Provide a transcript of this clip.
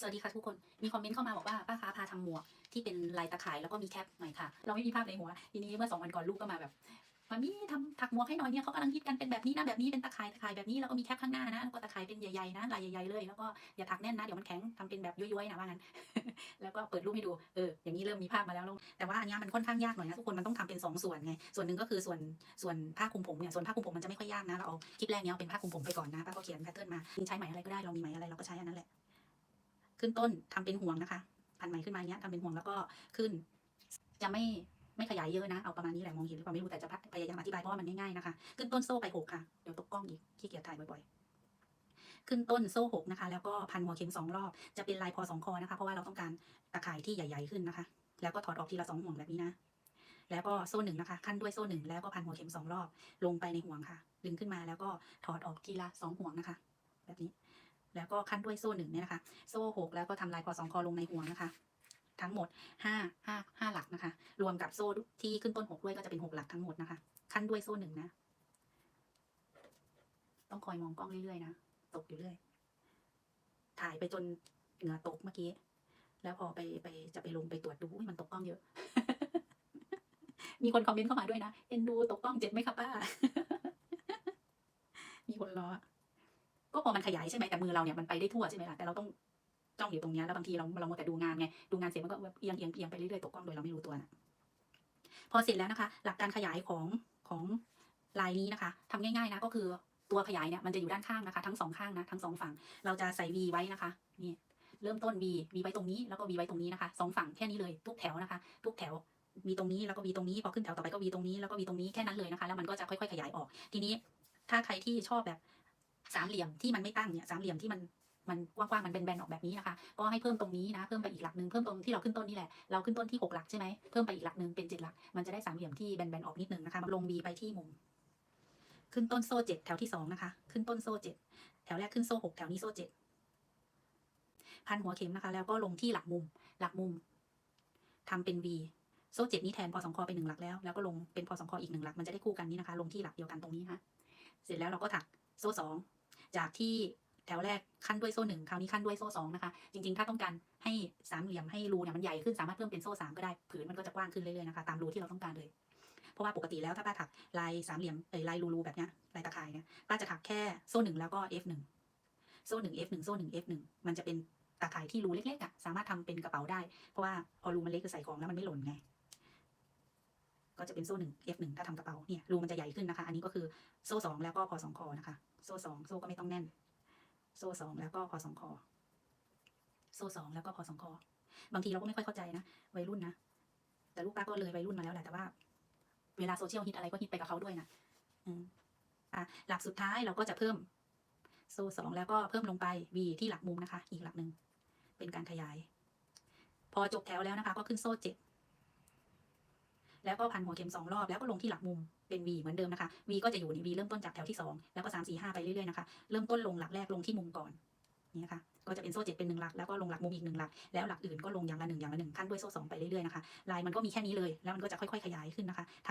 สวัสดีค่ะทุกคนมีคอมเมนต์เข้ามาบอกว่าป้าค้าพาทำหมวกที่เป็นลายตะข่ายแล้วก็มีแคปหน่อยค่ะ เราไม่มีภาพในหัวทีนี้เมื่อสองวันก่อนลูกก็มาแบบมามีทำถักหมวกให้หน่อยเนี่ยเขากำลังฮิตกันเป็นแบบนี้นะแบบนี้เป็นตะข่ายตะข่ายแบบนี้แล้วก็มีแคปข้างหน้านะแล้วก็ตะข่ายเป็นใหญ่ๆนะลายใหญ่ๆเลยแล้วก็อย่าถักแน่นนะเดี๋ยวมันแข็งทำเป็นแบบย้อยๆนะว่างั้นแล้วก็เปิดรูปให้ดูเอออย่างนี้เริ่มมีภาพมาแล้วลูกแต่ว่าอันเนี้ยมันค่อนข้างยากหน่อยนะทุกคนมันต้องทำเป็นสองส่วนไงส่วนหนึ่งก็คือส่วนส่วนผ้าคลุมผมเนี่ยส่วนผ้าคลุมผมมันจะไม่ค่อยยากนะเราเอาคลิปแรกเนี้ยเป็นผ้าคลุมผมไปก่อนนะป้าก็เขียนแพทเทิร์นมาใช้ไหมอะไรก็ได้เรามีไหมอะไรเราก็ใช้อันนั้นแหละ ขึ้นต้นทำเป็นห่วงนะคะ พันไหมขึ้นมาเงี้ยทำเป็นห่วงแล้วก็ขึ้น จะไม่ไม่ขยายเยอะนะ เอาประมาณนี้แหละมองเห็นหรือเปล่าไม่รู้แต่จะพยายามอธิบายเพราะว่ามันง่ายๆนะคะ ขึ้นต้นโซ่ไปหกค่ะ เดี๋ยวตกกล้องอีกขี้เกียจถ่ายบ่อยๆ ขึ้นต้นโซ่หกนะคะ แล้วก็พันหัวเข็มสองรอบ จะเป็นลายพอสองคอนะคะ เพราะว่าเราต้องการตะข่ายที่ใหญ่ๆขึ้นนะคะ แล้วก็ถอดออกทีละสองห่วงแบบนี้นะ แล้วก็โซ่หนึ่งนะคะ ขั้นด้วยโซ่หนึ่งแล้วก็พันหัวเข็มสองรอบ ลงไปในห่วงค่ะ ดึงขึ้นมาแล้วก็ถอดออกทีละสองห่วงนะคะ แบบนี้ แล้วก็ขั้นด้วยโซ่หนึ่งเนี่ยนะคะ โซ่หกแล้วก็ทำลายพอสองคอลงในห่วงนะคะ ทั้งหมดห้าห้าห้าหลักนะคะ รวมกับโซ่ที่ขึ้นต้นหกด้วยก็จะเป็นหกหลักทั้งหมดนะคะ ขั้นด้วยโซ่หนึ่งนะ ต้องคอยมองกล้องเรื่อยๆนะตกอยู่เรื่อย ถ่ายไปจนเหงื่อตกเมื่อกี้ แล้วพอไปไปจะไปลงไปตรวจดูมันตกกล้องเยอะ มีคนคอมเมนต์เข้ามาด้วยนะ เอ็นดูตกกล้องเจ็บไหมคะป้า มีคนล้อ ก็พอมันขยายใช่ไหมแต่มือเราเนี่ยมันไปได้ทั่วใช่ไหมล่ะแต่เราต้องจ้องอยู่ตรงนี้แล้วบางทีเราเราโมแต่ดูงานไงดูงานเสร็จมันก็เอียงเอียงเอียงไปเรื่อยๆตกกล้องโดยเราไม่รู้ตัวนะพอเสร็จแล้วนะคะ หลักการขยายของของลายนี้นะคะทำง่ายๆนะก็คือตัวขยายเนี่ยมันจะอยู่ด้านข้างนะคะ ทั้งสองข้างนะทั้งสองฝั่ง เราจะใส่ V ไว้นะคะนี่เริ่มต้น V V ไว้ตรงนี้แล้วก็ V ไว้ตรงนี้นะคะสองฝั่งแค่นี้เลยทุกแถวนะคะ ทุกแถว V ตรงนี้แล้วก็ V ตรงนี้พอขึ้นแถวต่อไปก็ V ตรงนี้แล้วก็ V ตรงนี้แค่นั้นเลยนะคะ แล้วมันก็จะค่อยๆขยายออก ทีนี้ถ้าใครที่ชอบแบบ สามเหลี่ยมที่มันไม่ตั้งเนี่ยสามเหลี่ยมที่มันมันกว้างๆมันเป็นแบนออกแบบนี้นะคะ ก็ให้เพิ่มตรงนี้นะ เพิ่มไปอีกหลักหนึ่งเพิ่มตรงที่เราขึ้นต้นนี่แหละ เราขึ้นต้นที่หกหลักใช่ไหมเพิ่มไปอีกหลักหนึ่งเป็นเจ็ดหลัก มันจะได้สามเหลี่ยมที่แบนๆออกนิดนึงนะคะ ลง B ไปที่มุม ขึ้นต้นโซ่เจ็ดแถวที่สองนะคะ ขึ้นต้นโซ่เจ็ดแถวแรกขึ้นโซ่หกแถวนี้โซ่เจ็ดพันหัวเข็มนะคะ แล้วก็ลงที่หลักมุม หลักมุมทำเป็น V โซ่เจ็ดนี้แทนพอสองคอเป็นหนึ่งหลักแล้ว แล้วก็ลงเป็นพอสองคออีกหนึ่งหลัก มันจะได้คู่กันนี้นะคะ ลงที่หลักเดียวกันตรงนี้นะคะเสร็จแล้วเราก็ถักโซ่สอง จากที่แถวแรกขั้นด้วยโซ่หนึ่งคราวนี้ขั้นด้วยโซ่สองนะคะ จริงๆ ถ้าต้องการให้สามเหลี่ยมให้รูเนี่ยมันใหญ่ขึ้นสามารถเพิ่มเป็นโซ่สามก็ได้ผืนมันก็จะกว้างขึ้นเรื่อยๆนะคะตามรูที่เราต้องการเลย เพราะว่าปกติแล้วถ้าป้าถักลายสามเหลี่ยมเอ้ยลายรูๆแบบเนี้ยลายตะข่ายเนี่ยป้าจะถักแค่โซ่หนึ่งแล้วก็ F หนึ่งโซ่หนึ่ง F หนึ่งโซ่หนึ่ง F หนึ่งมันจะเป็นตะข่ายที่รูเล็กๆอะสามารถทำเป็นกระเป๋าได้เพราะว่าพอรูมันเล็กคือใส่ของแล้วมันไม่หล่นไง ก็จะเป็นโซ่หนึ่ง F หนึ่งถ้าทำกระเป๋าเนี่ยรูมันจะใหญ่ขึ้นนะคะ อันนี้ก็คือโซ่สองแล้วก็พอสองคอนะคะ โซ่สองโซ่ก็ไม่ต้องแน่น โซ่สองแล้วก็พอสองคอ โซ่สองแล้วก็พอสองคอ บางทีเราก็ไม่ค่อยเข้าใจนะวัยรุ่นนะ แต่ลูกป้าก็เลยวัยรุ่นมาแล้วแหละแต่ว่า เวลาโซเชียลฮิตอะไรก็ฮิตไปกับเขาด้วยนะอืมอะหลักสุดท้ายเราก็จะเพิ่ม โซ่สองแล้วก็เพิ่มลงไป V ที่หลักมุมนะคะ อีกหลักหนึ่งเป็นการขยาย พอจบแถวแล้วนะคะ ก็ขึ้นโซ่เจ็ด แล้วก็พันหัวเข็มสองรอบแล้วก็ลงที่หลักมุมเป็น V เหมือนเดิมนะคะ V ก็จะอยู่ใน V เริ่มต้นจากแถวที่สองแล้วก็สามสี่ห้าไปเรื่อยๆนะคะ เริ่มต้นลงหลักแรกลงที่มุมก่อนนี่นะคะก็จะเป็นโซ่เจ็ดเป็นหนึ่งหลักแล้วก็ลงหลักมุมอีกหนึ่งหลักแล้วหลักอื่นก็ลงอย่างละหนึ่งอย่างละหนึ่งขั้นด้วยโซ่สองไปเรื่อยๆนะคะลายมันก็มีแค่นี้เลยแล้วมันก็จะค่อยๆขยายขึ้นนะคะ